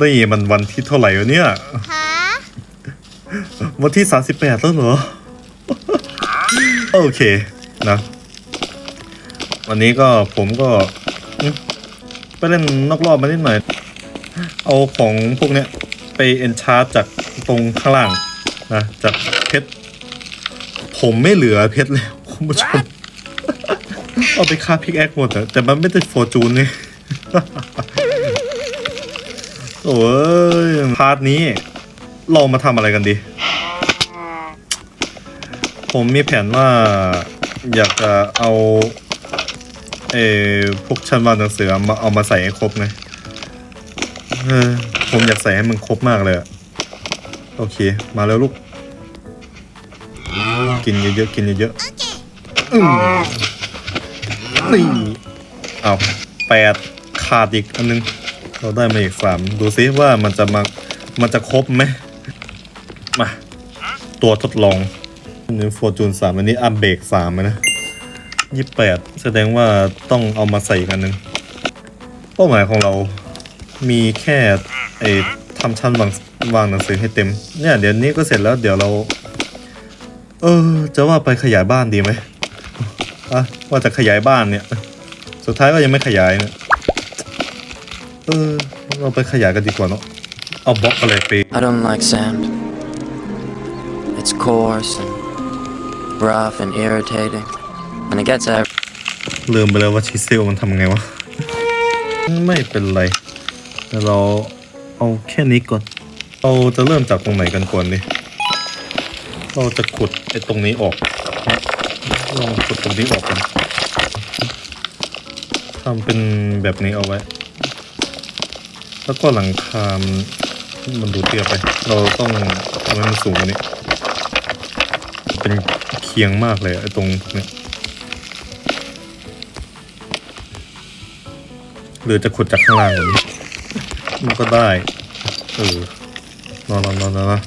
นี่มันวันที่เท่าไหร่วะเนี่ยฮะวันที่ 38 แล้วเหรอ โอเคนะ วันนี้ก็ผมก็อืมไปเล่นนอกรอบมานิดหน่อย เอาของพวกเนี้ย ไปเอนชาร์จากตรงข้างล่างนะ จากเพชร ผมไม่เหลือเพชรแล้วคุณผู้ชม เอาไปค่าพิกแอคหมดอะแต่มันไม่ได้ฟอร์จูนไง โอ้ยพาร์ทนี้ เรามาทำอะไรกันดี ผมมีแผนว่าอยากจะเอาเออพวกชั้นวางหนังสือมาเอามาใส่ให้ครบไงเออผมอยากใส่ให้มันครบมากเลยอะโอเค มาแล้วลูก กินเยอะๆกินเยอะๆอืมนี่เอาแปดขาดอีกอันนึง เราได้มาอีกสามดูซิว่ามันจะมามันจะครบไหมมาตัวทดลองนนี้ฟอร์จูนสามอันนี้อัมเบรกสามนะยี่แปดแสดงว่าต้องเอามาใส่กันหนึ่งเป้าหมายของเรามีแค่ไอ้ทำชั้นวางวางหนังสือให้เต็ม เนี่ยเดี๋ยวนี้ก็เสร็จแล้วเดี๋ยวเรา เออ จะว่าไปขยายบ้านดีไหมอะว่าจะขยายบ้านเนี่ย สุดท้ายก็ยังไม่ขยายเนี่ย เออเราไปขยายกันดีกว่าเนาะเอาบล็อกอะไรไป I don't like sand. It's coarse and rough and irritating. And it gets every ลืมไปแล้วว่าชิเซลมันทำไงวะ ไม่เป็นไร แต่เราเอาแค่นี้ก่อน เราจะเริ่มจากตรงไหนกันก่อนดิเราจะขุดไอ้ตรงนี้ออกนะลองขุดตรงนี้ออกกันทำเป็นแบบนี้เอาไว้ แล้วก็หลังคามมันดูเตี้ยไป เราต้องทำให้มันสูงกว่านี้ เป็นเคียงมากเลยไอ้ตรงนี้ หรือจะขุดจากข้างล่างแบบนี้ มันก็ได้ เออนอนนอนนอนนอน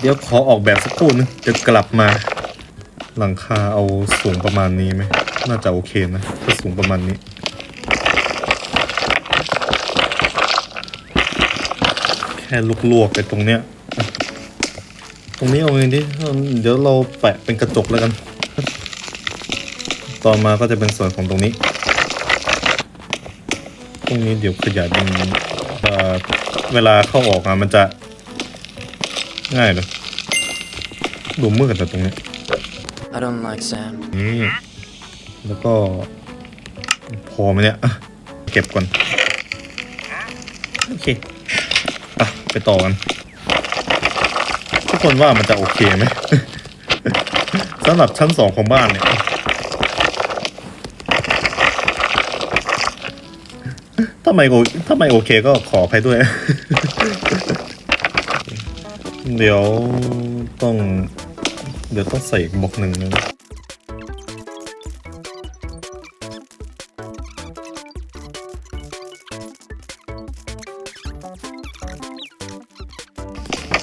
เดี๋ยวขอออกแบบสักครู่นึงจะกลับมา หลังคาเอาสูงประมาณนี้ไหม น่าจะโอเคนะถ้าสูงประมาณนี้ แค่ลวกๆไปตรงเนี้ย ตรงนี้เอาเองดิ เดี๋ยวเราแปะเป็นกระจกแล้วกัน ต่อมาก็จะเป็นส่วนของตรงนี้ ตรงนี้เดี๋ยวขยายเป็นเวลาเข้าออกอะมันจะง่ายเลยดูมืดแต่ตรงนี้ I don't like sand. นี่แล้วก็ พอไหมเนี่ยอะเก็บก่อน โอเคอะไปต่อกัน ทุกคนว่ามันจะโอเคไหม สำหรับชั้นสองของบ้านเนี่ย ถ้าไม่โอถ้าไม่โอเคก็ขออภัยด้วย เดี๋ยวต้อง เดี๋ยวต้องใส่อีกบล็อกหนึ่งนะ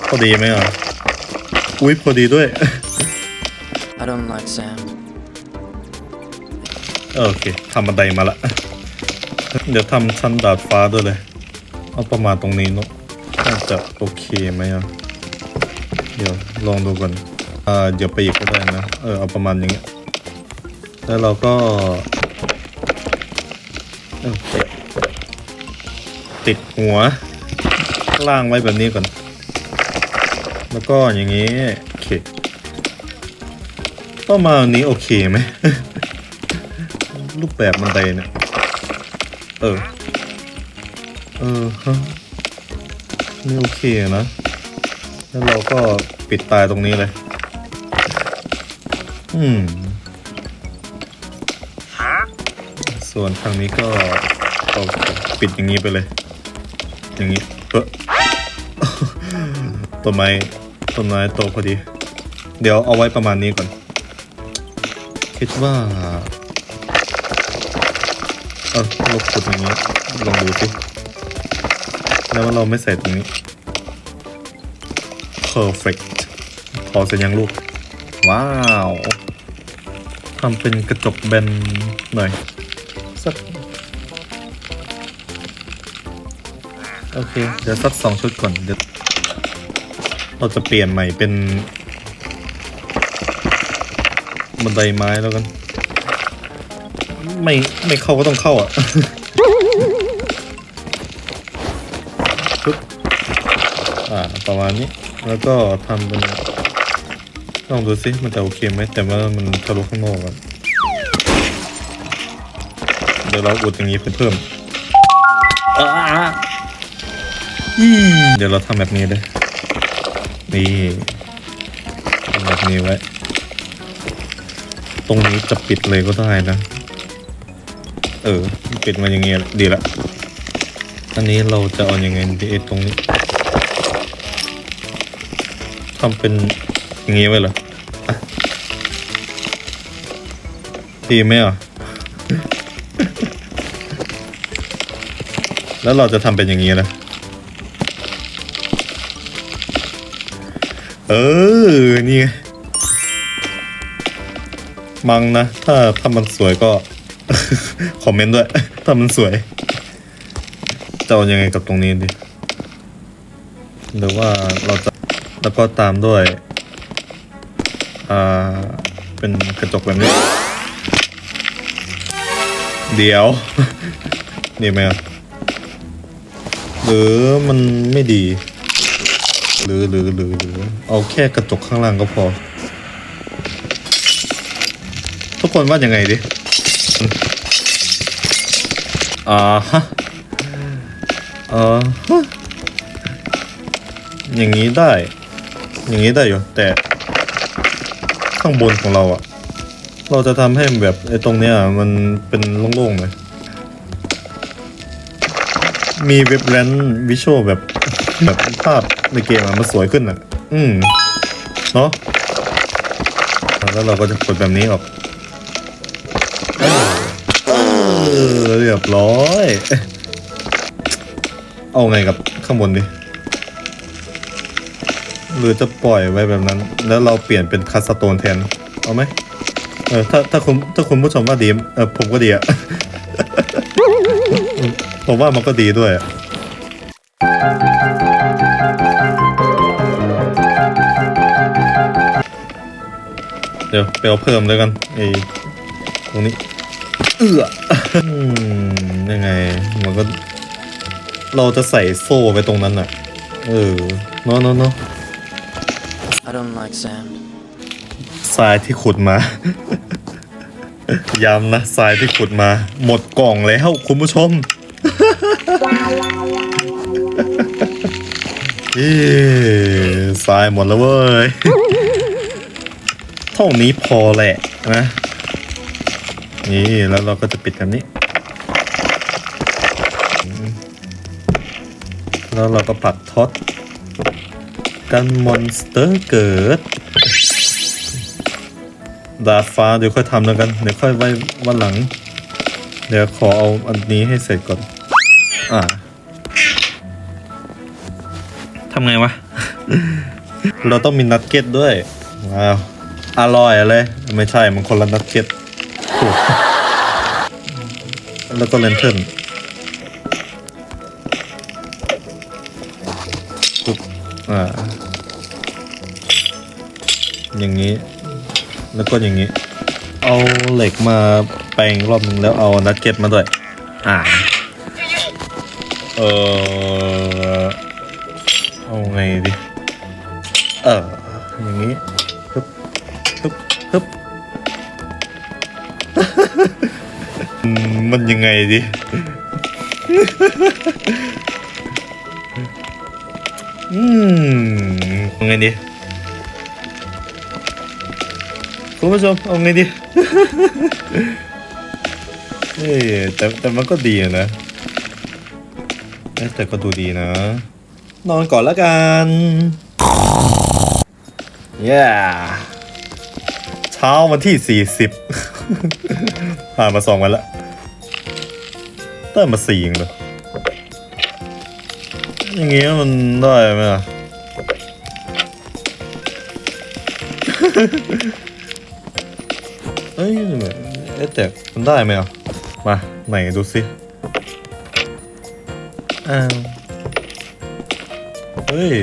พอดีไหมอะ อุ้ยพอดีด้วย I don't like sand. โอเคทำบันไดมาละ เดี๋ยวทำชั้นดาดฟ้าด้วยเลย เอาประมาณตรงนี้เนอะน่าจะโอเคไหมอะ เดี๋ยวลองดูก่อน อ่าเดี๋ยวไปอีกก็ได้นะ เออเอาประมาณอย่างเงี้ย แล้วเราก็ติดหัวล่างไว้แบบนี้ก่อน แล้วก็อย่างนี้ โอเคประมาณนี้โอเคไหม รูปแบบบันไดเนี่ยเออ เออฮะนี่โอเคนะ แล้วเราก็ปิดตายตรงนี้เลย ส่วนทางนี้ก็ก็ปิดอย่างนี้ไปเลย อย่างนี้เฮ้อต้นไม้ต้นไม้โตพอดี เดี๋ยวเอาไว้ประมาณนี้ก่อน คิดว่า เออเราขุดอย่างนี้ ลองดูสิแล้วเราไม่ใส่ตรงนี้ perfect พอเสร็จยังลูก ว้าว ทำเป็นกระจกแบนหน่อยสักโอเค เดี๋ยวสักสองชุดก่อนเดี๋ยวเราจะเปลี่ยนใหม่เป็นบันไดไม้แล้วกัน ไม่ไม่เข้าก็ต้องเข้าอะปึ๊บอ่า ประมาณนี้ แล้วก็ทำเป็น ลองดูสิมันจะโอเคไหมแต่ว่ามันทะลุข้างนอกอะเดี๋ยวเราอุดอย่างนี้เพิ่มเดี๋ยวเราทำแบบนี้เลยนี่ทำแบบนี้ไว้ ตรงนี้จะปิดเลยก็ได้นะ เออ ปิดมาอย่างเงี้ยดีละอันนี้เราจะเอาอยัางไงดีตรงนี้ทำเป็น อย่างงี้ไว้เหรออะดีไหมอะแล้วเราจะทำเป็นอย่างนี้นะ เออ นี่ไงมังนะ ถ้าถ้ามันสวยก็ คอมเมนต์ด้วย ถ้ามันสวย จะเอายังไงกับตรงนี้ดี หรือว่าเราจะ แล้วก็ตามด้วย เป็นกระจกแบบนี้ เดี๋ยวดีไหมหรือมันไม่ดี หรือหรือหรือหรือ เอาแค่กระจกข้างล่างก็พอ ทุกคนว่ายังไงดิอืมอ่าฮะอ่าฮะอย่างนี้ได้ อย่างนี้ได้อยู่แต่ ข้างบนของเราอะเราจะทำให้แบบไอ้ตรงเนี้ยมันเป็นโล่งๆหน่อยมีเว็บแรนวิชวลแบบแบบภาพในเกมอะมันสวยขึ้นอะอืมเนาะแล้วเราก็จะกดแบบนี้ออกเออเรียบร้อย เอาไงกับข้างบนดิ หรือจะปล่อยไว้แบบนั้น แล้วเราเปลี่ยนเป็นคัสโตนแทน เอาไหมเออถ้าถ้าคุณถ้าคุณผู้ชมว่าดีเออผมก็ดีอะ ผมว่ามันก็ดีด้วยอะเดี๋ยวไปเอาเพิ่มแล้วกันไอ้ตรงนี้ เอื้ออืมยังไง มันก็ เราจะใส่โซ่ไปตรงนั้นอะเออเนาะเนาะเนาะ I don't like sand. ทรายที่ขุดมา ย้ำนะทรายที่ขุดมา หมดกล่องแล้วคุณผู้ชมเอ้ทรายหมดแล้วเว้ยเท่านี้พอแหละนะ นี่แล้วเราก็จะปิดแบบนี้ แล้วเราก็ปัดท็อต กันมอนสเตอร์เกิด ดาดฟ้าเดี๋ยวค่อยทำแล้วกัน เดี๋ยวค่อยไว้วันหลัง เดี๋ยวขอเอาอันนี้ให้เสร็จก่อน อ่าทำไงวะ เราต้องมีนัดเก็ตด้วย ว้าว อร่อยเลย ไม่ใช่ มันคนละนัดเก็ตโอ้แล้วก็เลนเทิร์นอ่า อย่างนี้ แล้วก็อย่างนี้ เอาเหล็กมาแปลงรอบนึงแล้วเอานัดเก็ตมาด้วย อ่า เออเอาไงดีเอออย่างนี้ฮึบฮึบฮึบมันยังไงดิอืมเอาไงดี คุณผู้ชมเอาไงดี เฮ้ยแต่แต่มันก็ดีอะนะเอ้ยแต่ก็ดูดีนะ นอนก่อนละกันเย้เช้าวันที่สี่สิบผ่านมาสองวันละเติมมาสี่เองเลยอย่างเงี้ยมันได้ไหมอะ เอ้ยเอ๊ะแต่มันได้ไหมอะ มา ไหนดูสิอ้าวเฮ้ย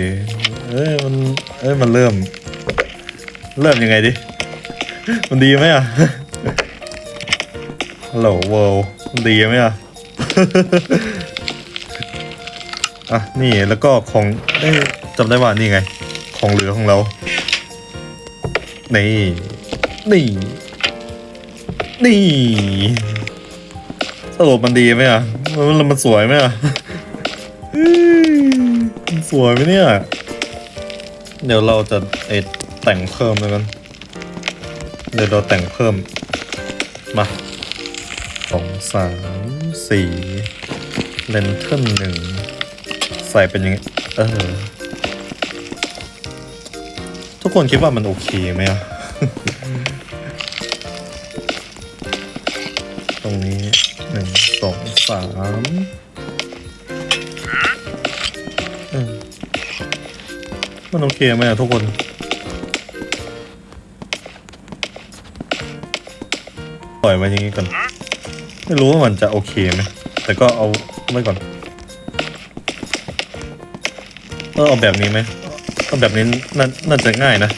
เอ้ยมันเอ้ยมันเริ่ม เริ่มยังไงดิ มันดีไหมอะฮัลโหลเวิลด์มันดีไหมอะ อะ นี่แล้วก็ของเอ้ยจำได้ว่านี่ไง ของเหลือของเรา นี่ นี่ นี่สรุปมันดีไหมอะ มันมันสวยไหมอะสวยไหมเนี่ย เดี๋ยวเราจะเอแต่งเพิ่มแล้วกัน เดี๋ยวเราแต่งเพิ่ม มาสองสามสี่เลนเทิลหนึ่งใส่เป็นยังไงเออ ทุกคนคิดว่ามันโอเคไหมอะามมันโอเคไหมอะทุกคน ปล่อยไว้อย่างนี้ก่อน ไม่รู้ว่ามันจะโอเคไหม แต่ก็เอาไว้ก่อนเออเอาแบบนี้ไหมเอาแบบนี้น่าน่าจะง่ายนะ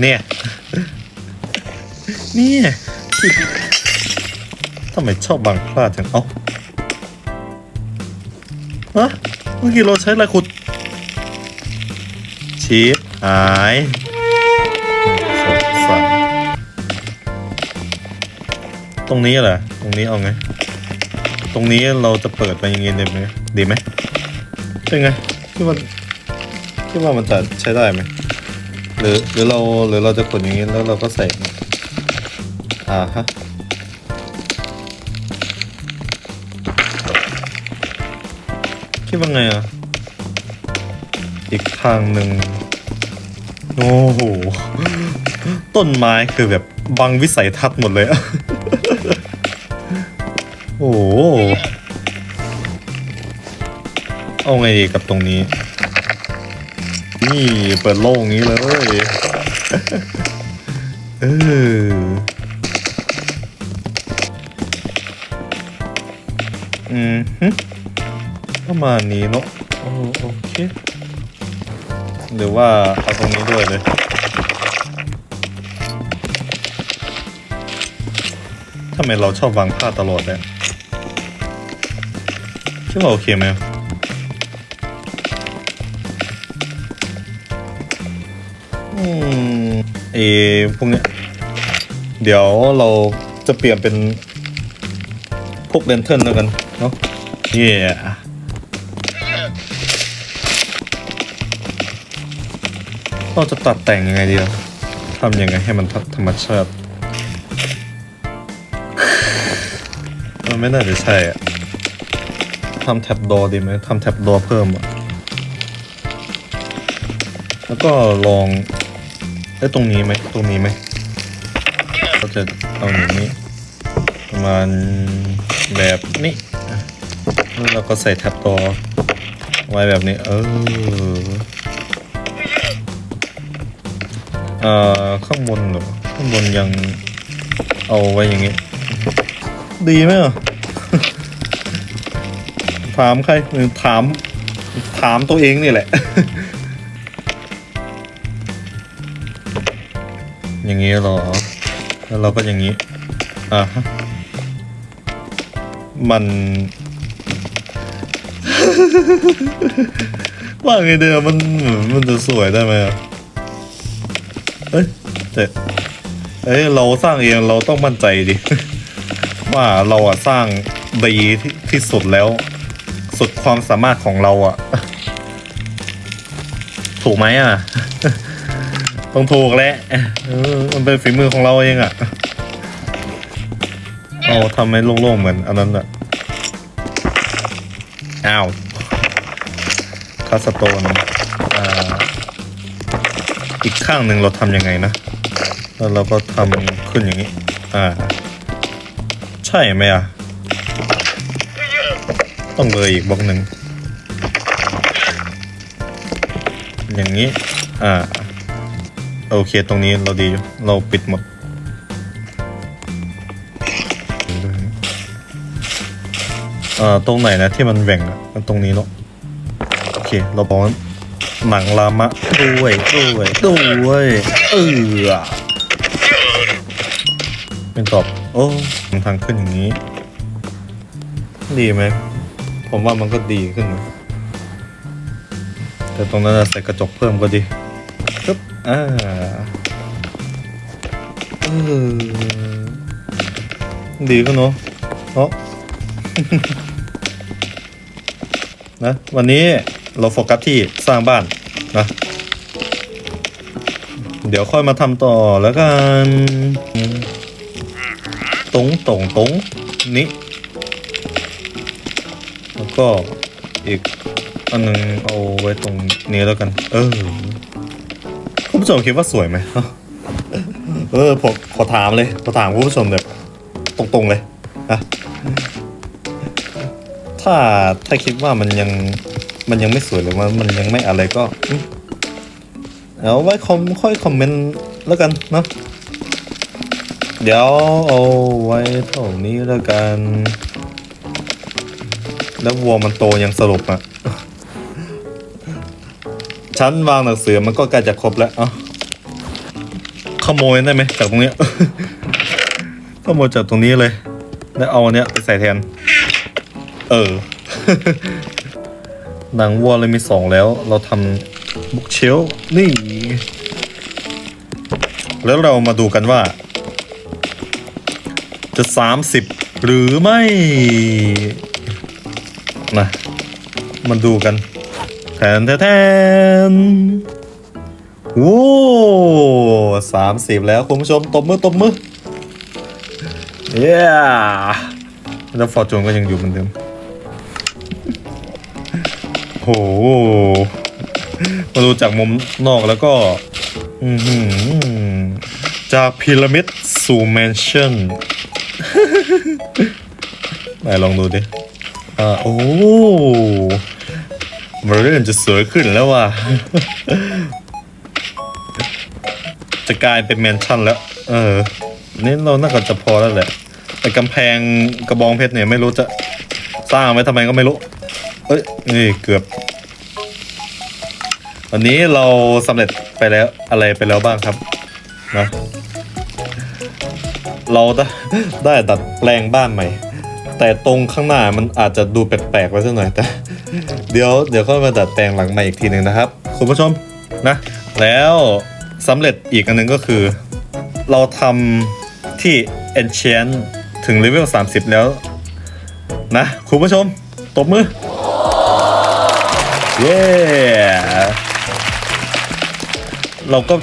เนี่ย นี่ผิดทำไมชอบบางพลาดจัง เอ้าฮะเมื่อกี้เราใช้อะไรขุดชีฟหายสงสามตรงนี้เหรอ ตรงนี้เอาไง ตรงนี้เราจะเปิดไปยังไงดีไหมดีไหมเป็นไงคิดว่าคิดว่ามันจะใช้ได้ไหมหรือหรือเราหรือเราจะกดอย่างนี้แล้วเราก็ใส่ อ่าฮะคิดว่าไงอะ อีกทางหนึ่งโอ้โห ต้นไม้คือแบบบังวิสัยทัศน์หมดเลยอะโอ้โห เอาไงดีกับตรงนี้ นี่เปิดโล่งอย่างนี้เลย เออ อืมฮึประมาณนี้เนาะโอโอเค หรือว่าเอาตรงนี้ด้วยเลยทำไมเราชอบวางผ้าตลอดเนี่ยคิดว่าโอเคไหมอืมเออพวกเนี้ย เดี๋ยวเราจะเปลี่ยนเป็นพวกเลนเทิร์นแล้วกัน เนาะเย่เราจะตัดแต่งยังไงดีอะทำยังไงให้มันธรรมชาติ มันไม่น่าจะใช่อะทำแท็บดอดีไหมทำแท็บดอเพิ่มอะแล้วก็ลองไอ้ตรงนี้ไหมตรงนี้ไหมก็จะเอาอย่างนี้ประมาณแบบนี้ เราก็ใส่แท็บดอไว้แบบนี้ เออ เอ่อ ข้างบนเหรอ ข้างบนยังเอาไว้อย่างนี้ ดีไหมอะ ถามใครถาม ถามตัวเองนี่แหละ อย่างนี้หรอ แล้วเราก็อย่างนี้ อ่าฮะมัน ว่าไงเดียวมันมันจะสวยได้ไหมอะเอ้ยแต่เอ้ยเราสร้างเองเราต้องมั่นใจดิ ว่าเราอะสร้างดีที่ที่สุดแล้ว สุดความสามารถของเราอะถูกไหมอะต้องถูกแหละมันเป็นฝีมือของเราเองอะเอาทำให้โล่งๆเหมือนอันนั้นอะ อ้าวคาสโตนอ่าอีกข้างหนึ่งเราทำยังไงนะ แล้วเราก็ทำขึ้นอย่างนี้ อ่า ใช่ไหมอะ ต้องเลยอีกบล็อกหนึ่ง อย่างนี้ อ่า โอเคตรงนี้เราดีอยู่เราปิดหมด เอ่อตรงไหนนะที่มันแหว่งอะมันตรงนี้เนาะโอเค เราบอกหนังลามะด้วยด้วยด้วยเออเป็นตอบโอ้ทางขึ้นอย่างนี้ ดีไหมผมว่ามันก็ดีขึ้น แต่ตรงนั้นใส่กระจกเพิ่มก็ดีปึ๊บอ่าเออดีขึ้นเนาะเนาะ นะวันนี้เราโฟกัสที่สร้างบ้านนะเดี๋ยวค่อยมาทำต่อแล้วกันตรงตรงตรงนี้แล้วก็อีกอันหนึงเอาไว้ตรงนี้แล้วกัน เออคุณผู้ชมคิดว่าสวยไหมเออผมขอถามเลยขอถามคุณผู้ชมแบบตรงๆเลยอะ ถ้าถ้าคิดว่ามันยังมันยังไม่สวยหรือว่ามันยังไม่อะไรก็ เอาไว้คอมค่อยคอมเมนต์แล้วกันเนาะเดี๋ยวเอาไว้เท่านี้แล้วกัน แล้ววัวมันโตยังสรุปอะชั้นวางหนังสือมันก็ใกล้จะครบแล้วเอาขโมยได้ไหมจากตรงเนี้ยขโมยจากตรงนี้เลย แล้วเอาอันเนี้ยไปใส่แทน เออ หนังวัวเลยมีสองแล้ว เราทำบุกเชลฟ์นี่ แล้วเรามาดูกันว่า จะสามสิบหรือไม่ นะ มาดูกันแทนแทนแทนโอ้สามสิบแล้วคุณผู้ชมตบมือตบมือเย้แล้วฟอร์จูนก็ยังอยู่เหมือนเดิม โหมาดูจากมุมนอกแล้วก็จากพีระมิดสู่แมนชั่นไหนลองดูดิอ่าโอ้มันเริ่มจะสวยขึ้นแล้วว่ะ จะกลายเป็นแมนชั่นแล้ว เออ นี่เราน่าจะพอแล้วแหละ แต่กำแพงกระบองเพชรเนี่ยไม่รู้จะ สร้างไว้ทำไมก็ไม่รู้ เอ้ยนี่เกือบ วันนี้เราสำเร็จไปแล้วอะไรไปแล้วบ้างครับนะเราได้ได้ดัดแปลงบ้านใหม่ แต่ตรงข้างหน้ามันอาจจะดูแปลกๆไว้สักหน่อยแต่ เดี๋ยวเดี๋ยวค่อยมาดัดแปลงหลังใหม่อีกทีหนึ่งนะครับ คุณผู้ชมนะ แล้วสำเร็จอีกอันหนึงก็คือ เราทำที่ enchant ถึงเลเวล30 แล้ว นะคุณผู้ชม ตบมือ เย้เราก็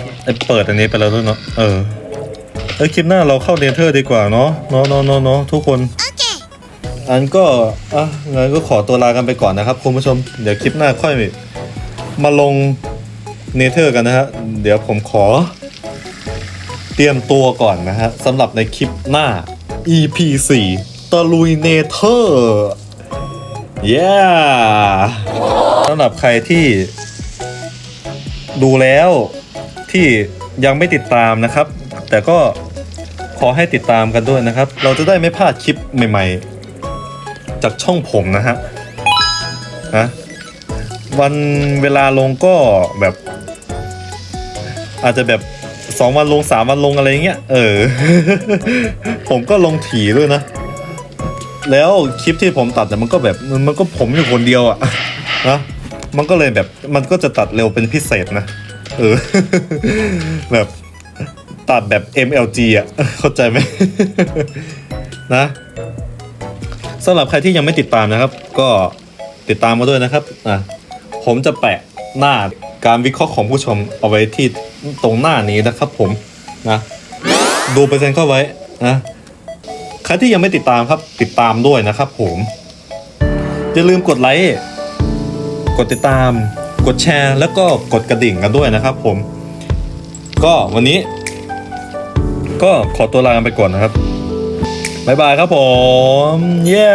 เปิดอันนี้ไปแล้วด้วยเนาะเออเอ้ยคลิปหน้าเราเข้าเนเธอร์ดีกว่าเนาะเนาะเนาะเนาะเนาะทุกคนอันก็อะงั้นก็ขอตัวลากันไปก่อนนะครับ คุณผู้ชม เดี๋ยวคลิปหน้าค่อยมาลงเนเธอร์กันนะฮะ เดี๋ยวผมขอ เตรียมตัวก่อนนะฮะสำหรับในคลิปหน้า EP 4 ตะลุยเนเธอร์ เย้สำหรับใครที่ดูแล้วที่ยังไม่ติดตามนะครับ แต่ก็ขอให้ติดตามกันด้วยนะครับ เราจะได้ไม่พลาดคลิปใหม่ๆ จากช่องผมนะฮะนะวันเวลาลงก็แบบ อาจจะแบบสองวันลงสามวันลงอะไรเงี้ย เออ ผมก็ลงถี่ด้วยนะ แล้วคลิปที่ผมตัดเนี่ยมันก็แบบมันก็ผมอยู่คนเดียวอะนะมันก็เลยแบบมันก็จะตัดเร็วเป็นพิเศษนะเออ แบบตัดแบบ MLG อะ เข้าใจไหม นะสำหรับใครที่ยังไม่ติดตามนะครับ ก็ติดตามมาด้วยนะครับอะผมจะแปะหน้าการวิเคราะห์ของผู้ชมเอาไว้ที่ตรงหน้านี้นะครับผมนะ ดูเปอร์เซ็นต์เข้าไว้นะ ใครที่ยังไม่ติดตามครับติดตามด้วยนะครับผมอย่าลืมกดไลค์กดติดตาม กดแชร์ แล้วก็กดกระดิ่งกันด้วยนะครับ ผม ก็วันนี้ ก็ขอตัวลากันไปก่อนนะครับบ๊ายบายครับผม เย้